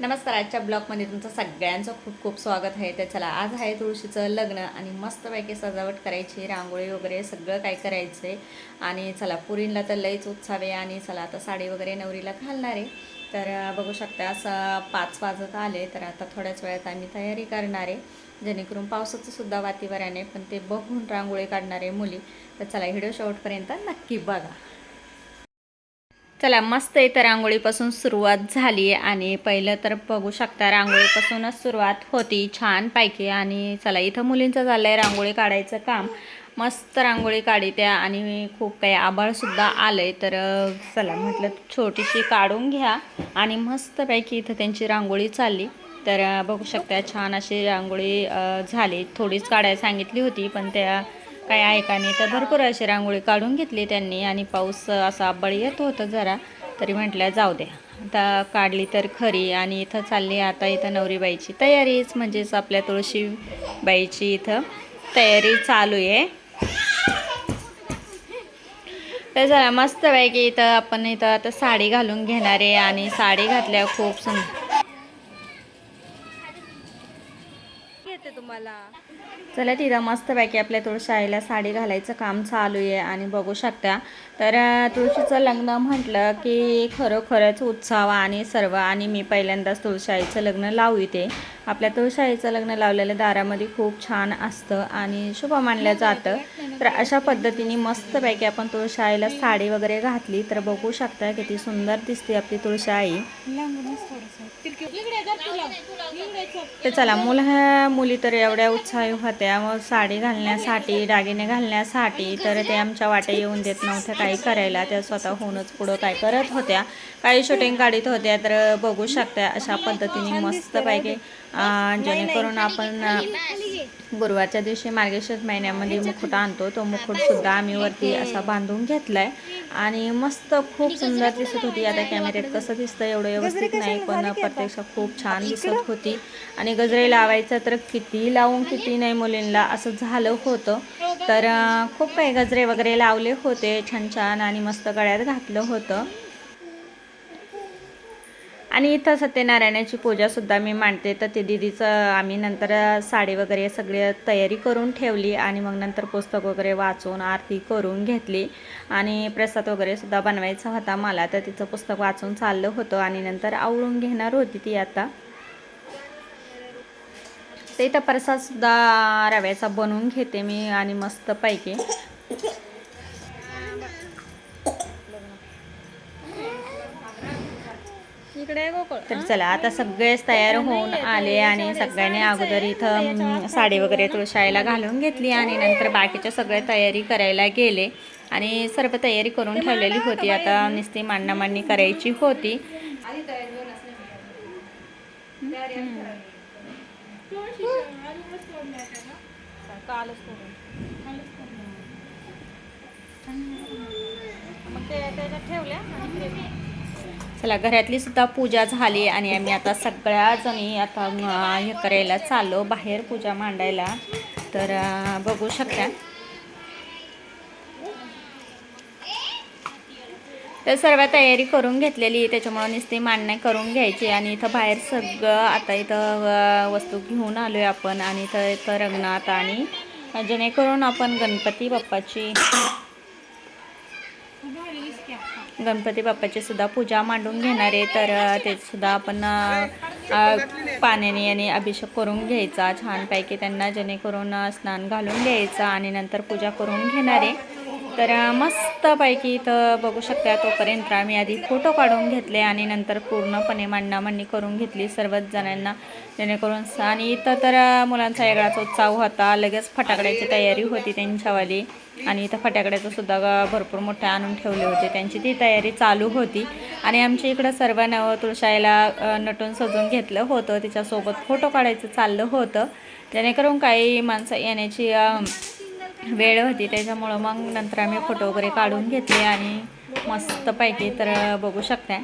नमस्कार आजच्या ब्लॉगमध्ये तुमचं सगळ्यांचं खूप खूप स्वागत आहे. तर चला आज आहे तुळशीचं लग्न आणि मस्तपैकी सजावट करायची रांगोळी वगैरे सगळं काय करायचं आहे आणि चला पुरींला तर लईच उत्साह आहे आणि चला आता साडी वगैरे नवरीला घालणार आहे. तर बघू शकता असं पाच वाजत आले तर आता थोड्याच वेळात आम्ही तयारी करणार आहे. जेणेकरून पावसाचं सुद्धा वातावरण आहे पण ते बघून रांगोळी काढणार आहे मुली. तर चला व्हिडिओ शेवटपर्यंत नक्की बघा. चला मस्त इथं रांगोळीपासून सुरुवात झाली आणि पहिलं तर बघू शकता रांगोळीपासूनच सुरुवात होती. छानपैकी आणि चला इथं मुलींचं झालं आहे रांगोळी काढायचं काम. मस्त रांगोळी काढित्या आणि खूप काही आभाळसुद्धा आलं आहे तर चला म्हटलं छोटीशी काढून घ्या आणि मस्तपैकी इथं त्यांची रांगोळी चालली. तर बघू शकता छान अशी रांगोळी झाली. थोडीच काढायला सांगितली होती पण त्या काय ऐका नाही तर भरपूर अशी रांगोळी काढून घेतली त्यांनी आणि पाऊस असा आब्बळ येत होतं जरा तरी म्हटलं जाऊ द्या. आता काढली तर खरी आणि इथं चालली आता इथं नवरीबाईची तयारीच म्हणजेच आपल्या तुळशीबाईची इथं तयारी चालू आहे. तर मस्त बायकी इथं आपण इथं आता साडी घालून घेणार आहे आणि साडी घातल्या खूप सुंदर येते तुम्हाला. चला तिथं मस्तपैकी आपल्या तुळशी आईला साडी घालायचं काम चालू आहे आणि बघू शकता. तर तुळशीचं लग्न म्हटलं की खरोखरच उत्साह आणि सर्व आणि मी पहिल्यांदाच तुळशी आईचं लग्न इथे. आपल्या तुळशी आईचं लग्न लावलेलं दारामध्ये खूप छान असतं आणि शुभ मानलं जातं. तर अशा पद्धतीने मस्तपैकी आपण तुळशी आईला साडी वगैरे घातली. तर बघू शकता किती सुंदर दिसते आपली तुळशी आई तर चला मुलं मुली तर एवढ्या उत्साही होत्या. मग साडी घालण्यासाठी दागिने घालण्यासाठी तर ते आमच्या वाट्या येऊन देत नव्हत्या काही करायला. त्या स्वतःहूनच पुढं काय करत होत्या. काही शूटिंग काढत होत्या तर बघू शकत्या अशा पद्धतीने मस्तपैकी जेणेकरून आपण गुरुवारच्या दिवशी मार्गशीर्ष महिन्यामध्ये मुकुट आणतो. तो मुकुटसुद्धा आम्ही वरती असा बांधून घेतलाय. आणि मस्त खूप सुंदर दिसत होती. आता कॅमेऱ्यात कसं दिसतं एवढं व्यवस्थित नाही पण प्रत्यक्षात खूप छान दिसत होती. आणि गजरे लावायचं तर किती लावून किती नाही मुलींना असं झालं होतं. तर खूप काही गजरे वगैरे लावले होते छान छान आणि मस्त गळ्यात घातलं होतं. आणि इथं सत्यनारायणाची पूजासुद्धा मी मांडते. तर ते दिदीचं आम्ही नंतर साडी वगैरे सगळी तयारी करून ठेवली आणि मग नंतर पुस्तक वगैरे वाचून आरती करून घेतली. आणि प्रसाद वगैरे सुद्धा बनवायचा होता मला तर तिचं पुस्तक वाचून चाललं होतं आणि नंतर आवळून घेणार होती ती आता. ते इथं प्रसादसुद्धा रव्याचा बनवून घेते मी आणि मस्तपैकी इकडे गोकुळ तर चला आता सगळेच तयार होऊन आले आणि सगळ्यांनी अगोदर इथं साडी वगैरे तुळशाईला घालून घेतली आणि नंतर बाकीच्या सगळ्या तयारी करायला गेले. आणि सर्व तयारी करून ठेवलेली होती आता नुसती मांडणामांडणी करायची होती. चला घरातली सुद्धा पूजा झाली आणि आम्ही आता सगळ्या जणी आता हे करायला चाललो बाहेर पूजा मांडायला. तर बघू शकता. तर सर्व तयारी करून घेतलेली त्याच्यामुळं नुसती मांडणी करून घ्यायची आणि इथं बाहेर सगळं आता इथं वस्तू घेऊन आलो आहे आपण आणि इथं इथं रंगणात आणि जेणेकरून आपण गणपती बाप्पाची गणपती बाप्पाची सुद्धा पूजा मांडून घेणार आहे. तर ते सुद्धा आपण पाण्याने आणि अभिषेक करून घ्यायचा. छानपैकी त्यांना जेणेकरून स्नान घालून घ्यायचा आणि नंतर पूजा करून घेणार आहे. तर मस्तपैकी इथं बघू शकता तोपर्यंत आम्ही आधी फोटो काढून घेतले आणि नंतर पूर्णपणे मांडणामांडणी करून घेतली सर्वच जणांना. जेणेकरून आणि इथं तर मुलांचा वेगळाच उत्साह होता. लगेच फटाकड्याची तयारी होती त्यांच्यावाली. आणि इथं फटाकड्याचं सुद्धा भरपूर मोठे आणून ठेवले होते. त्यांची ती तयारी चालू होती. आणि आमच्या इकडं सर्व नव तुळशाईला नटून सजून घेतलं होतं. तिच्यासोबत फोटो काढायचं चाललं होतं. जेणेकरून काही माणसं येण्याची वेळ होती. त्याच्यामुळं मग नंतर आम्ही फोटो वगैरे काढून घेतले आणि मस्तपैकी तर बघू शकता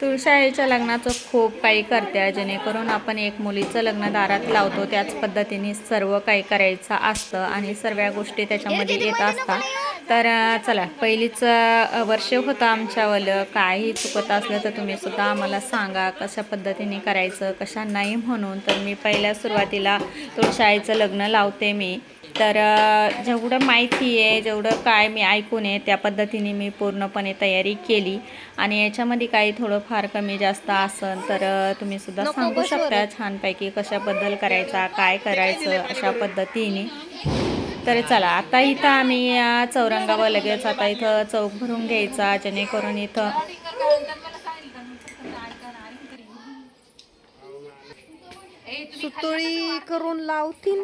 तुळशाईच्या लग्नाचं खूप काही करते जेणेकरून आपण एक मुलीचं लग्न दारात लावतो त्याच पद्धतीने सर्व काही करायचं असतं आणि सर्व गोष्टी त्याच्यामध्ये येत असतात. तर चला पहिलीचं वर्ष होतं आमच्यावालं. काही चुकत असलं तर तुम्ही सुद्धा आम्हाला सांगा कशा पद्धतीने करायचं कशा नाही म्हणून. तर मी पहिल्या सुरुवातीला तुळशाईचं लग्न लावते मी. तर जेवढं माहिती आहे जेवढं काय मी ऐकून आहे त्या पद्धतीने मी पूर्णपणे तयारी केली. आणि याच्यामध्ये काही थोडंफार कमी जास्त असन तर तुम्ही सुद्धा सांगू शकता छानपैकी कशाबद्दल करायचा काय करायचं अशा पद्धतीने. तर चला आता इथं आम्ही अ, चौरंगावर लगेच आता इथं चौक भरून घ्यायचा जेणेकरून इथं सुतळी करून लावतील.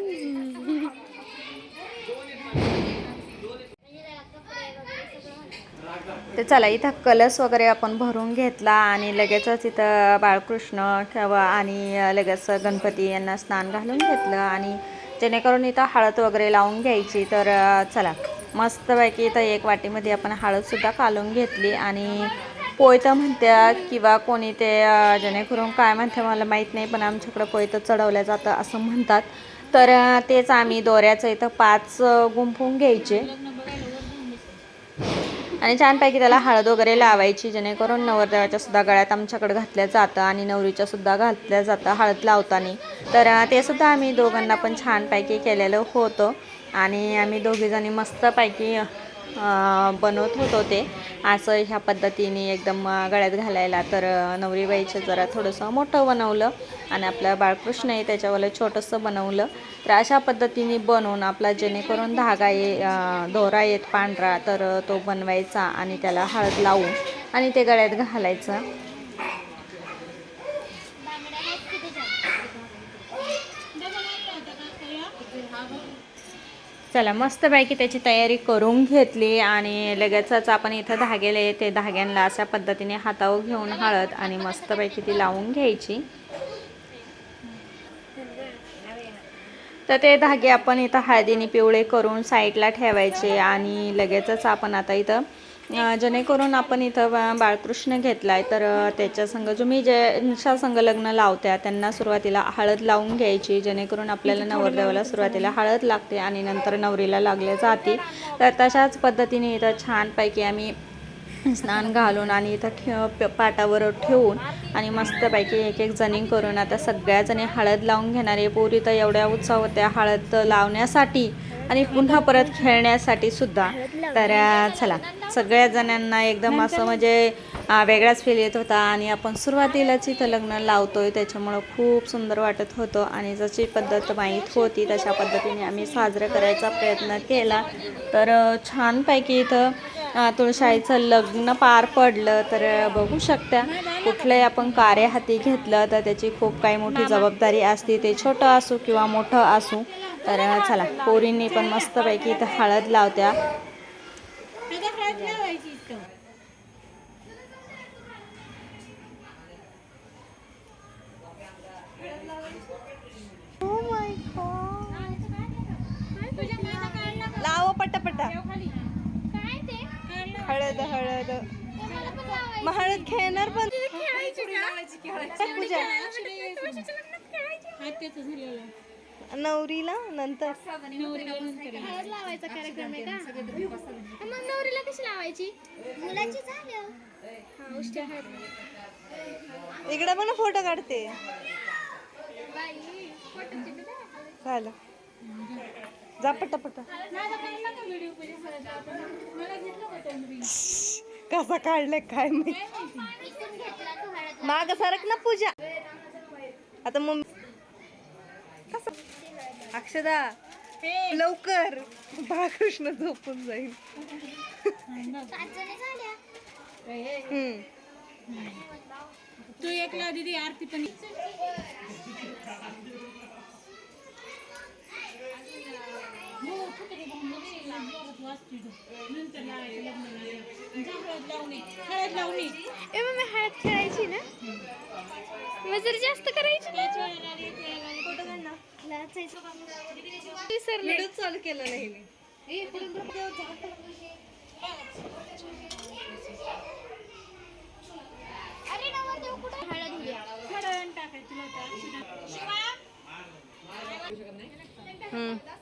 तर चला इथं कलश वगैरे आपण भरून घेतला आणि लगेचच इथं बाळकृष्ण ठेवा आणि लगेच गणपती यांना स्नान घालून घेतलं आणि जेणेकरून इथं हळद वगैरे लावून घ्यायची. तर चला मस्तपैकी इथं एक वाटीमध्ये आपण हळदसुद्धा कालून घेतली आणि पोयतं म्हणत्या किंवा कोणी ते जेणेकरून काय म्हणते मला माहीत नाही पण आमच्याकडं पोयतं चढवलं जातं असं म्हणतात. तर तेच आम्ही दोऱ्याचं इथं पाच गुंफून घ्यायचे. आणि छानपैकी त्याला हळद वगैरे लावायची जेणेकरून नवरदेवाच्या सुद्धा गळ्यात आमच्याकडे घातल्या जातं आणि नवरीच्या सुद्धा घातल्या जातं हळद लावताना. तर ते सुद्धा आम्ही दोघांना पण छानपैकी केलेलं होतं. आणि आम्ही दोघीजणी मस्तपैकी बनवत होतो ते. असं ह्या पद्धतीने एकदम गळ्यात घालायला तर नवरीबाईचं जरा थोडंसं मोठं बनवलं आणि आपलं बाळकृष्ण आहे त्याच्यावालं छोटंसं बनवलं. तर अशा पद्धतीने बनवून आपला जेणेकरून धागा ये दोरा येत पांढरा तर तो बनवायचा आणि त्याला हळद लावून आणि ते गळ्यात घालायचं. चला मस्तपैकी त्याची तयारी करून घेतली आणि लगेचच आपण इथं धागेले ते धाग्यांना अशा पद्धतीने हातावर घेऊन हळद आणि मस्तपैकी ती लावून घ्यायची. तर ते धागे आपण इथं हळदीने पिवळे करून साईडला ठेवायचे आणि लगेचच आपण आता इथं जेणेकरून आपण इथं बाळकृष्ण घेतला आहे तर अं, त्याच्या संग तुम्ही जे संघ लग्न लावत्या त्यांना सुरुवातीला हळद लावून घ्यायची जेणेकरून आपल्याला नवरदेवाला सुरुवातीला हळद लागते आणि नंतर नवरीला लागले जाते. तर तशाच पद्धतीने इथं छानपैकी आम्ही स्नान घालून आणि इथं ठेव प- पाटावर ठेवून आणि मस्तपैकी एक एक जणी करून आता सगळ्या जणी हळद लावून घेणारे पोरी तर एवढ्या उत्साह होत्या हळद लावण्यासाठी. आणि पुन्हा परत खेळण्यासाठी सुद्धा. तर चला सगळ्या जणांना एकदम असं म्हणजे वेगळाच फील येत होता आणि आपण सुरुवातीलाच इथं लग्न लावतोय त्याच्यामुळं खूप सुंदर वाटत होतं आणि जशी पद्धत माहीत होती तशा पद्धतीने आम्ही साजरं करायचा प्रयत्न केला. तर छानपैकी इथं तुळशाईचं लग्न पार पडलं तर बघू शकता. कुठलंही आपण कार्य हाती घेतलं तर त्याची खूप काही मोठी जबाबदारी असते. ते छोटं असू किंवा मोठं असू तर चला पोरींनी पण मस्तपैकी इथं हळद लावत्या. हळद हळद. मग हळद खेळणार पण. पूजा. नवरीला नंतर. हळद लावायचा कार्यक्रम आहे का? मग नवरीला कशी लावायची? मुलाची झालं. हा उष्टी हळद. इकडे पण फोटो काढते? झालं. जा पटापटा कसा काढलाय काय मी माग सरक ना पूजा. आता मम्मी कसं अक्षदा लवकर. बाळकृष्ण झोपून जाईल. तू एकला दीदी आरती पण हळद लावणी ए मग मी हळद खेळायची ना? मग जर जास्त करायची. विसरले. चालू केला नाही हळद घ्या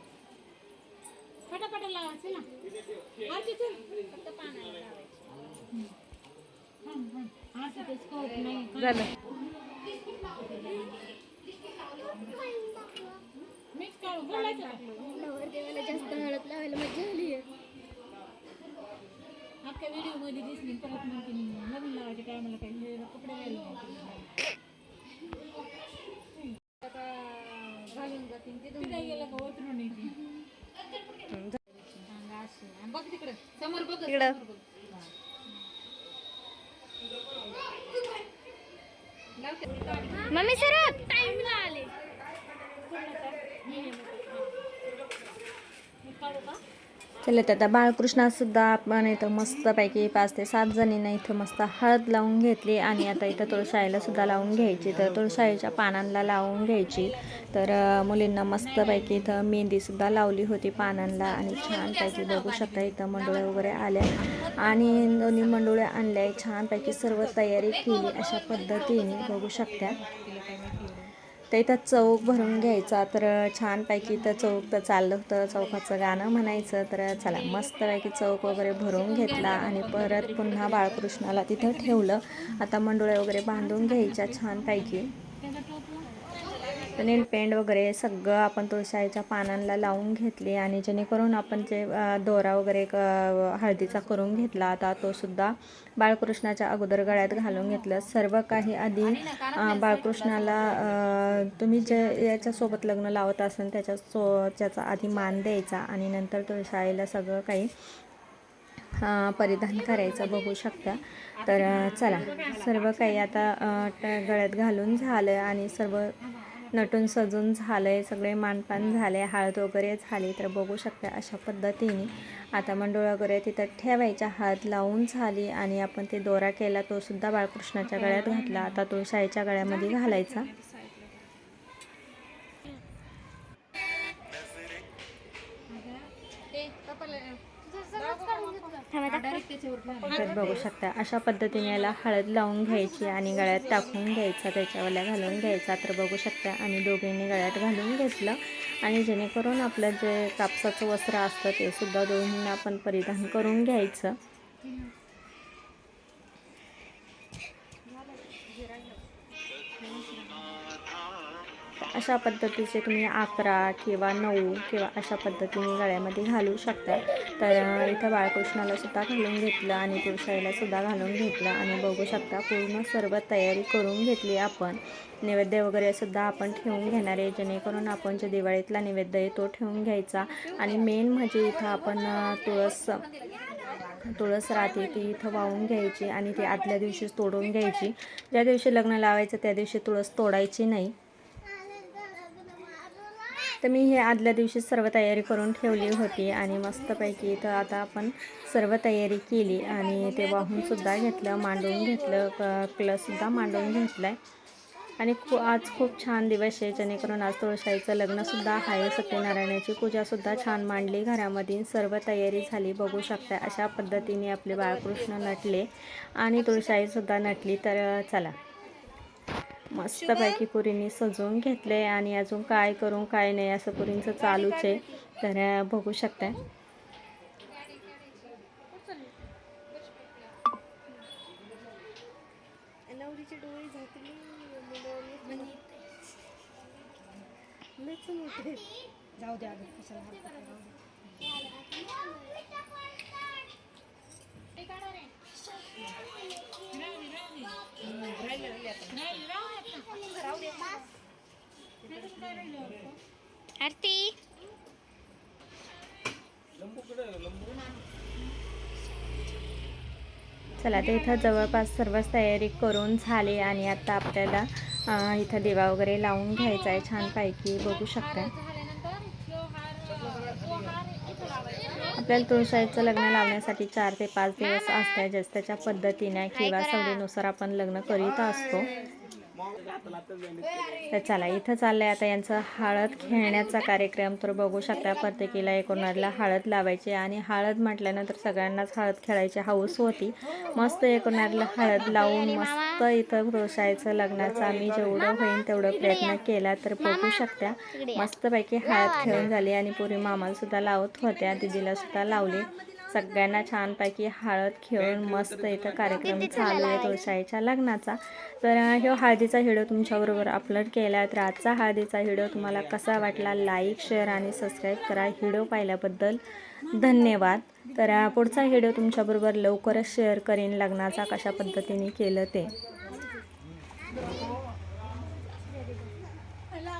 पटापटा लावायचं ना. आरती चल. असं ते scope नाही झालं. मिक्स काढू बोलायचं का? नवरदेवाला जास्त हळद लावायला मजा आली अख्ख्या व्हिडिओमध्ये दिसली परत म्हणते मी लग्न लावायच्या टायमाला काही हे कपडे घालून जाते. तिथे गेलं का उतरून येते. सांगा अशी. आणि बघ तिकडं समोर बघ तिकडं मम्मी सर टाइमला आले चला तर आता बाळकृष्णासुद्धा आपण इथं मस्तपैकी पाच ते सात जणींना इथं मस्त हळद लावून घेतली आणि आता इथं तुळशाळेला सुद्धा लावून घ्यायची. तर तुळशाईच्या पानांना लावून घ्यायची. तर मुलींना मस्तपैकी इथं मेहंदीसुद्धा लावली होती पानांना आणि छानपैकी बघू शकता इथं मंडोळ्या वगैरे आल्या आणि दोन्ही मंडोळ्या आणल्या. छानपैकी सर्व तयारी केली अशा पद्धतीने बघू शकता. तर इथं चौक भरून घ्यायचा. तर छानपैकी इथं चौक तर चाललं होतं. चौकाचं गाणं म्हणायचं. तर चला मस्तपैकी चौक वगैरे भरून घेतला आणि परत पुन्हा बाळकृष्णाला तिथं ठेवलं. आता मंडोळे वगैरे बांधून घ्यायच्या छानपैकी. तर नेल पेंट वगैरे सगळं आपण तुळसाईच्या पानांना लावून घेतले आणि जेणेकरून आपण जे दोरा वगैरे क- हळदीचा करून घेतला आता तो सुद्धा बाळकृष्णाच्या अगोदर गळ्यात घालून घेतलं. सर्व काही आधी बाळकृष्णाला तुम्ही जे याच्यासोबत लग्न लावत असाल त्याच्या सो त्याचा आधी मान द्यायचा आणि नंतर तुळसाईला सगळं काही परिधान करायचं बघू शकता. तर चला. सर्व काही आता गळ्यात घालून झालं आणि सर्व नटून सजून झालंय सगळे मानपान झाले हळद वगैरे झाली तर बघू शकता अशा पद्धतीने. आता मंडोळ वगैरे तिथं ठेवायच्या हळद लावून झाली आणि आपण ते दोरा केला तो सुद्धा बाळकृष्णाच्या गळ्यात घातला. आता तो शाईच्या गळ्यामध्ये घालायचा. तर बघू शकता अशा पद्धतीने याला हळद लावून घ्यायची आणि गळ्यात टाकून घ्यायचा त्याच्यावाल्या घालून घ्यायचा. तर बघू शकता आणि दोघींनी गळ्यात घालून घेतलं. आणि जेणेकरून आपलं जे कापसाचं वस्त्र असतं ते सुद्धा दोघींना आपण परिधान करून घ्यायचं. अशा पद्धतीचे तुम्ही अकरा किंवा नऊ किंवा अशा पद्धतीने गळ्यामध्ये घालू शकता. तर इथं बाळकृष्णाला सुद्धा घालून घेतलं आणि तुळसाईला सुद्धा घालून घेतलं. आणि बघू शकता पूर्ण सर्व तयारी करून घेतली आपण. नैवेद्य वगैरे सुद्धा आपण ठेवून घेणार आहे. जेणेकरून आपण जे दिवाळीतला नैवेद्य आहे तो ठेवून घ्यायचा. आणि मेन म्हणजे इथं आपण तुळस तुळस राहते ती इथं वाहून घ्यायची आणि ती आदल्या दिवशीच तोडून घ्यायची. ज्या दिवशी लग्न लावायचं त्या दिवशी तुळस तोडायची नाही. तर मी हे आदल्या दिवशी सर्व तयारी करून ठेवली होती आणि मस्तपैकी तर आता आपण सर्व तयारी केली आणि ते वाहूनसुद्धा घेतलं मांडून घेतलं क क्लसुद्धा मांडून घेतलं आहे आणि खू आज खूप छान दिवस आहे जेणेकरून आज तुळशाईचं लग्नसुद्धा आहे सत्यनारायणाची पूजासुद्धा छान मांडली घरामध्ये सर्व तयारी झाली बघू शकता अशा पद्धतीने आपले बाळकृष्ण नटले आणि तुळशाईसुद्धा नटली तर चला. मस्तपैकी पुरींनी सजवून घेतले आणि अजून काय करू काय नाही असं पुरींचं चालूच आहे. तर बघू शकता नवरीची डोळी झाकली मुलं लयच मोठे जाऊ दे अगं कशाला. आरती. चला तर इथं जवळपास सर्वच तयारी करून झाली आणि आता आपल्याला इथं दिवा वगैरे लावून घ्यायचा आहे. छानपैकी बघू शकता. आपल्याला तुळसाईचं लग्न लावण्यासाठी चार ते पाच दिवस असतात जस त्याच्या पद्धतीने किंवा सवडीनुसार आपण लग्न करीत असतो. तर चला इथं चाललंय आता यांचं हळद खेळण्याचा कार्यक्रम. तर बघू शकता प्रत्येकीला एकोणाला हळद लावायची आणि हळद म्हटल्यानंतर सगळ्यांनाच हळद खेळायची हौस होती. मस्त एकोणाला हळद लावून मस्त इथं रोषायचं लग्नाचा आम्ही जेवढं होईल तेवढं प्रयत्न केला तर बघू शकता मस्तपैकी हळद खेळून झाली आणि पुरी मामाला सुद्धा लावत होत्या दिदीला सुद्धा लावली. सगळ्यांना छानपैकी हळद खेळून मस्त इथं कार्यक्रम चालू आहे तुळसाईच्या लग्नाचा. तर ह्यो हळदीचा व्हिडिओ तुमच्याबरोबर अपलोड केला तर आजचा हळदीचा व्हिडिओ तुम्हाला कसा वाटला? लाईक शेअर आणि सबस्क्राईब करा. व्हिडिओ पाहिल्याबद्दल धन्यवाद. तर पुढचा व्हिडिओ तुमच्याबरोबर लवकरच शेअर करीन. लग्नाचा कशा पद्धतीने केलं ते. मला